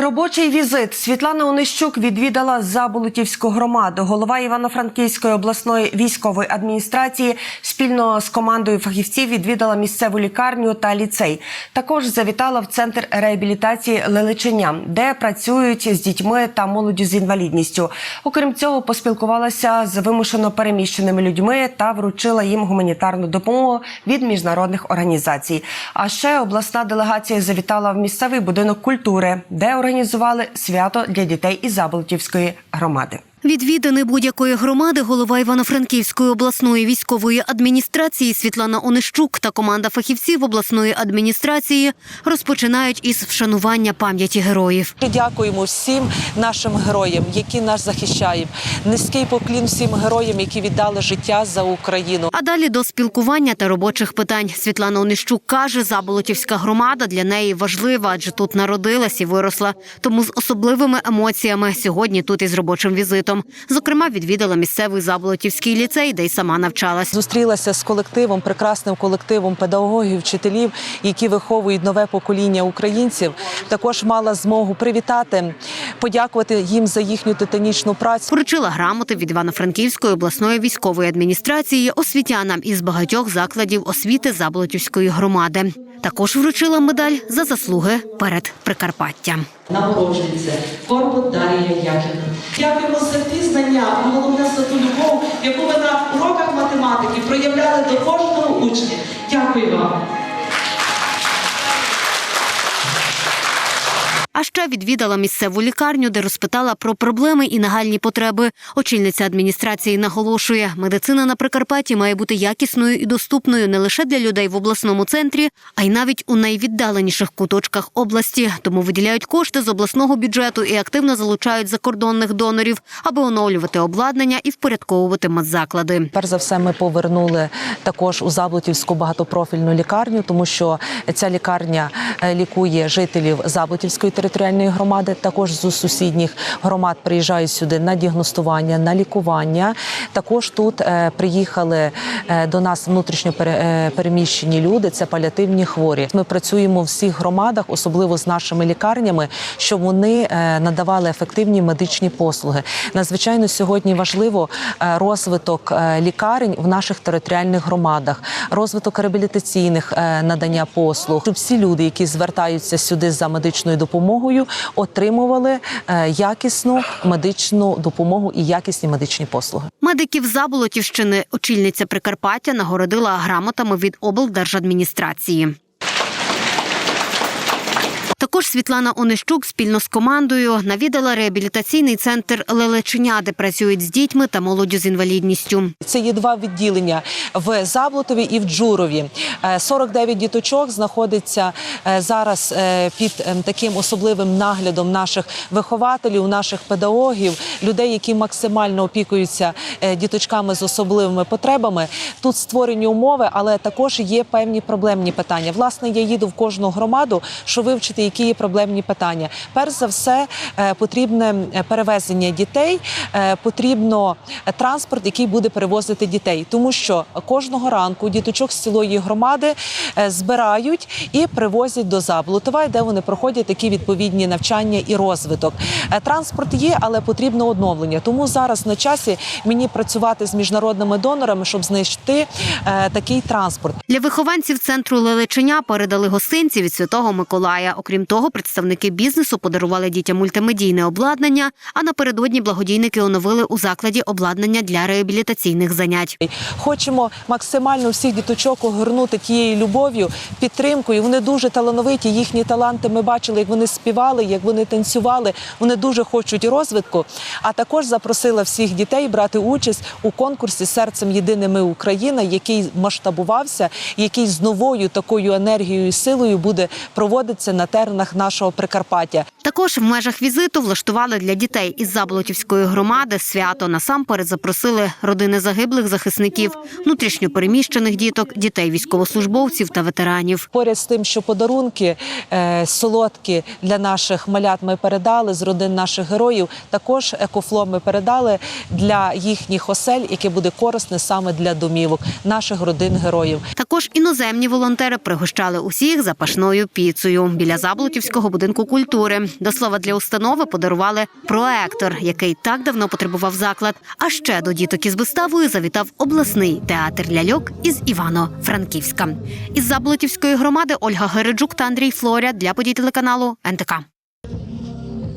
Робочий візит Світлана Онищук відвідала Заболотівську громаду. Голова Івано-Франківської обласної військової адміністрації спільно з командою фахівців відвідала місцеву лікарню та ліцей. Також завітала в центр реабілітації Лелечення, де працюють з дітьми та молоддю з інвалідністю. Окрім цього, поспілкувалася з вимушено переміщеними людьми та вручила їм гуманітарну допомогу від міжнародних організацій. А ще обласна делегація завітала в місцевий будинок культури, де організували свято для дітей із Заболотівської громади. Відвіданий будь-якої громади голова Івано-Франківської обласної військової адміністрації Світлана Онищук та команда фахівців обласної адміністрації розпочинають із вшанування пам'яті героїв. Дякуємо всім нашим героям, які нас захищають. Низький поклін всім героям, які віддали життя за Україну. А далі до спілкування та робочих питань. Світлана Онищук каже, Заболотівська громада для неї важлива, адже тут народилась і виросла. Тому з особливими емоціями сьогодні тут із робочим візитом. Зокрема, відвідала місцевий Заболотівський ліцей, де й сама навчалась. Зустрілася з колективом, прекрасним колективом педагогів, вчителів, які виховують нове покоління українців. Також мала змогу привітати, подякувати їм за їхню титанічну працю. Вручила грамоти від Івано-Франківської обласної військової адміністрації освітянам із багатьох закладів освіти Заболотівської громади. Також вручила медаль за заслуги перед Прикарпаттям. Нагороджується Корбут Дарія Якіна. Дякуємо за ті знання, головне за ту любов, яку ви на уроках математики проявляли до кожного учня. Дякую вам. А ще відвідала місцеву лікарню, де розпитала про проблеми і нагальні потреби. Очільниця адміністрації наголошує, медицина на Прикарпатті має бути якісною і доступною не лише для людей в обласному центрі, а й навіть у найвіддаленіших куточках області. Тому виділяють кошти з обласного бюджету і активно залучають закордонних донорів, аби оновлювати обладнання і впорядковувати медзаклади. Перш за все, ми повернули також у Заблутівську багатопрофільну лікарню, тому що ця лікарня лікує жителів Заблутівської територіальної громади. Також з сусідніх громад приїжджають сюди на діагностування, на лікування. Також тут е, приїхали е, до нас внутрішньо е, переміщені люди. Це паліативні хворі. Ми працюємо в всіх громадах, особливо з нашими лікарнями, щоб вони надавали ефективні медичні послуги. Надзвичайно сьогодні важливо розвиток лікарень в наших територіальних громадах, розвиток реабілітаційних надання послуг, щоб всі люди, які звертаються сюди за медичною допомогою, отримували е, якісну медичну допомогу і якісні медичні послуги. Медиків Заболотівщини очільниця Прикарпаття нагородила грамотами від облдержадміністрації. Також Світлана Онищук спільно з командою навідала реабілітаційний центр Лелеченя, де працюють з дітьми та молоддю з інвалідністю. Це є два відділення в Заблутові і в Джурові. Е, 49 діточок знаходиться е, зараз е, під е, таким особливим наглядом наших вихователів, наших педагогів, людей, які максимально опікуються е, діточками з особливими потребами. Тут створені умови, але також є певні проблемні питання. Власне, я їду в кожну громаду, щоб вивчити, які проблемні питання. Перш за все, е, потрібне е, перевезення дітей, е, потрібно транспорт, який буде перевозити дітей, тому що кожного ранку діточок з цілої громади збирають і привозять до Заблутова, де вони проходять такі відповідні навчання і розвиток. Транспорт є, але потрібно оновлення. Тому зараз на часі мені працювати з міжнародними донорами, щоб знайти такий транспорт. Для вихованців центру Лелеченя передали гостинці від Святого Миколая. Окрім того, представники бізнесу подарували дітям мультимедійне обладнання. А напередодні благодійники оновили у закладі обладнання для реабілітаційних занять. Хочемо максимально всіх діточок огорнути тією любов'ю, підтримкою. Вони дуже талановиті. Їхні таланти ми бачили, як вони співали, як вони танцювали. Вони дуже хочуть розвитку. А також запросила всіх дітей брати участь у конкурсі Серцем єдине ми Україна, який масштабувався, який з новою такою енергією і силою буде проводитися на теренах нашого Прикарпаття. Також в межах візиту влаштували для дітей із Заблотівської громади свято. Насамперед запросили родини загиблих захисників, внутрішньопереміщених діток, дітей військовослужбовців та ветеранів. Поряд з тим, що подарунки е, солодкі для наших малят ми передали з родин наших героїв. Також екофло ми передали для їхніх осель, яке буде корисне саме для домівок наших родин героїв. Також іноземні волонтери пригощали усіх запашною піцею. Біля Заблотівської Заблутівського будинку культури. До слова, для установи подарували проектор, який так давно потребував заклад. А ще до діток із виставою завітав обласний театр ляльок із Івано-Франківська. Із Заблутівської громади Ольга Гереджук та Андрій Флоря для подій телеканалу НТК.